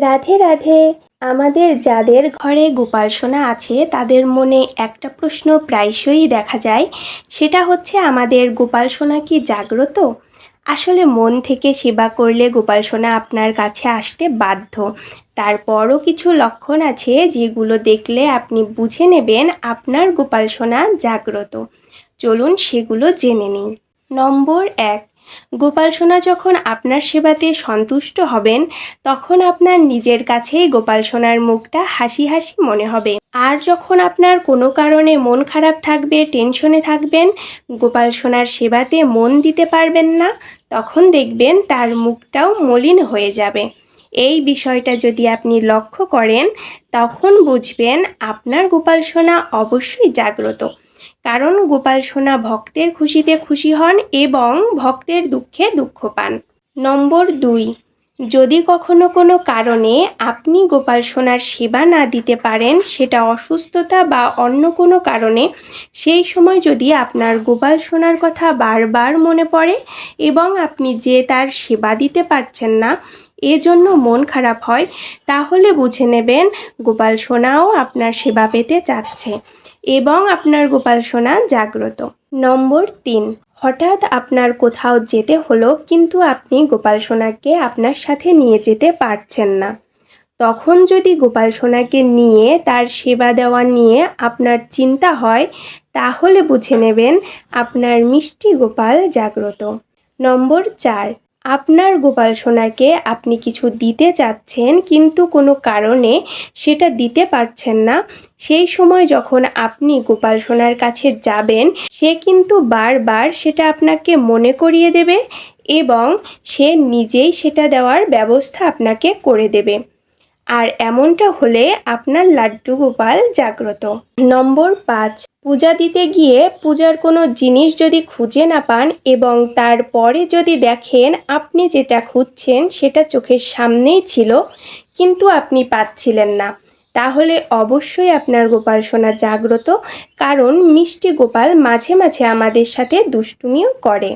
রাধে রাধে। আমাদের যাদের ঘরে গোপাল সোনা আছে, তাদের মনে একটা প্রশ্ন প্রায়শই দেখা যায়। সেটা হচ্ছে, আমাদের গোপাল সোনা কি জাগ্রত? আসলে মন থেকে সেবা করলে গোপাল সোনা আপনার কাছে আসতে বাধ্য। তারপরও কিছু লক্ষণ আছে, যেগুলো দেখলে আপনি বুঝে নেবেন আপনার গোপাল সোনা জাগ্রত। চলুন সেগুলো জেনে নিই। নম্বর এক গোপাল সোনা যখন আপনার সেবাতে সন্তুষ্ট হবেন, তখন আপনার নিজের কাছেই গোপাল সোনার মুখটা হাসি হাসি মনে হবে। আর যখন আপনার কোনো কারণে মন খারাপ থাকবে, টেনশনে থাকবেন, গোপাল সোনার সেবাতে মন দিতে পারবেন না, তখন দেখবেন তার মুখটাও মলিন হয়ে যাবে। এই বিষয়টা যদি আপনি লক্ষ্য করেন, তখন বুঝবেন আপনার গোপাল সোনা অবশ্যই জাগ্রত। কারণ গোপাল সোনা ভক্তের খুশিতে খুশি হন এবং ভক্তের দুঃখে দুঃখ পান। নম্বর দুই, যদি কখনো কোনো কারণে আপনি গোপাল সোনার সেবা না দিতে পারেন, সেটা অসুস্থতা বা অন্য কোনো কারণে, সেই সময় যদি আপনার গোপাল সোনার কথা বারবার মনে পড়ে এবং আপনি যে তার সেবা দিতে পারছেন না এজন্য মন খারাপ হয়, তাহলে বুঝে নেবেন গোপাল সোনাও আপনার সেবা পেতে চাচ্ছে এবং আপনার গোপাল সোনা জাগ্রত। নম্বর তিন, হঠাৎ আপনার কোথাও যেতে হলো কিন্তু আপনি গোপাল সোনাকে আপনার সাথে নিয়ে যেতে পারছেন না। তখন যদি গোপাল সোনাকে নিয়ে তার সেবা দেওয়া নিয়ে আপনার চিন্তা হয়, তাহলে বুঝে নেবেন আপনার মিষ্টি গোপাল জাগ্রত। নম্বর চার আপনার গোপাল সোনাকে আপনি কিছু দিতে চাচ্ছেন, কিন্তু কোনো কারণে সেটা দিতে পারছেন না। সেই সময় যখন আপনি গোপাল সোনার কাছে যাবেন, সে কিন্তু বারবার সেটা আপনাকে মনে করিয়ে দেবে এবং সে নিজেই সেটা দেওয়ার ব্যবস্থা আপনাকে করে দেবে। আর এমনটা হলে আপনার লাড্ডু গোপাল জাগ্রত। নম্বর পাঁচ, পূজা দিতে গিয়ে পূজার কোনো জিনিস যদি খুঁজে না পান এবং তারপরে যদি দেখেন আপনি যেটা খুঁজছেন সেটা চোখের সামনেই ছিল, কিন্তু আপনি পাচ্ছিলেন না, তাহলে অবশ্যই আপনার গোপাল সোনা জাগ্রত, কারণ মিষ্টি গোপাল মাঝে মাঝে আমাদের সাথে দুষ্টুমিও করে।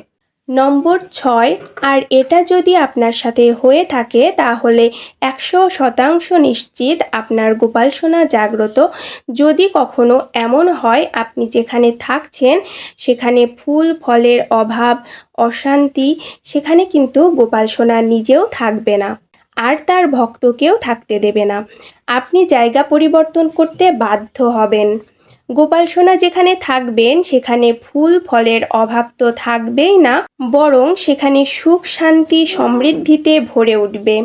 নম্বর ছয়। আর এটা যদি আপনার সাথে হয়ে থাকে, তাহলে একশো শতাংশ নিশ্চিত আপনার গোপাল সোনা জাগ্রত। যদি কখনো এমন হয়, আপনি যেখানে থাকছেন, সেখানে ফুল, ফলের অভাব, অশান্তি, সেখানে কিন্তু গোপাল সোনা নিজেও থাকবে না। আর তার ভক্তকেও থাকতে দেবে না। আপনি জায়গা পরিবর্তন করতে বাধ্য হবেন। গোপাল সোনা যেখানে থাকবেন, সেখানে ফুল ফলের অভাব তো থাকবেই না, বরং সেখানে সুখ, শান্তি, সমৃদ্ধিতে ভরে উঠবে।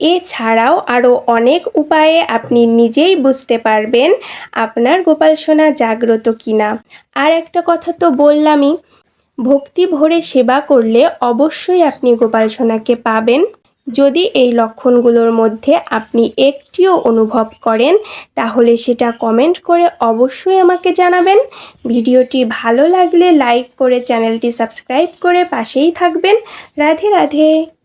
এছাড়াও আরও অনেক উপায়ে আপনি নিজেই বুঝতে পারবেন আপনার গোপাল সোনা জাগ্রত কিনা। আর একটা কথা তো বললামই, ভক্তি ভরে সেবা করলে অবশ্যই আপনি গোপাল সোনাকে পাবেন। যদি এই লক্ষণগুলোর মধ্যে আপনি একটিও অনুভব করেন, তাহলে সেটা কমেন্ট করে অবশ্যই আমাকে জানাবেন। ভিডিওটি ভালো লাগলে লাইক করে চ্যানেলটি সাবস্ক্রাইব করে পাশেই থাকবেন। রাধে রাধে।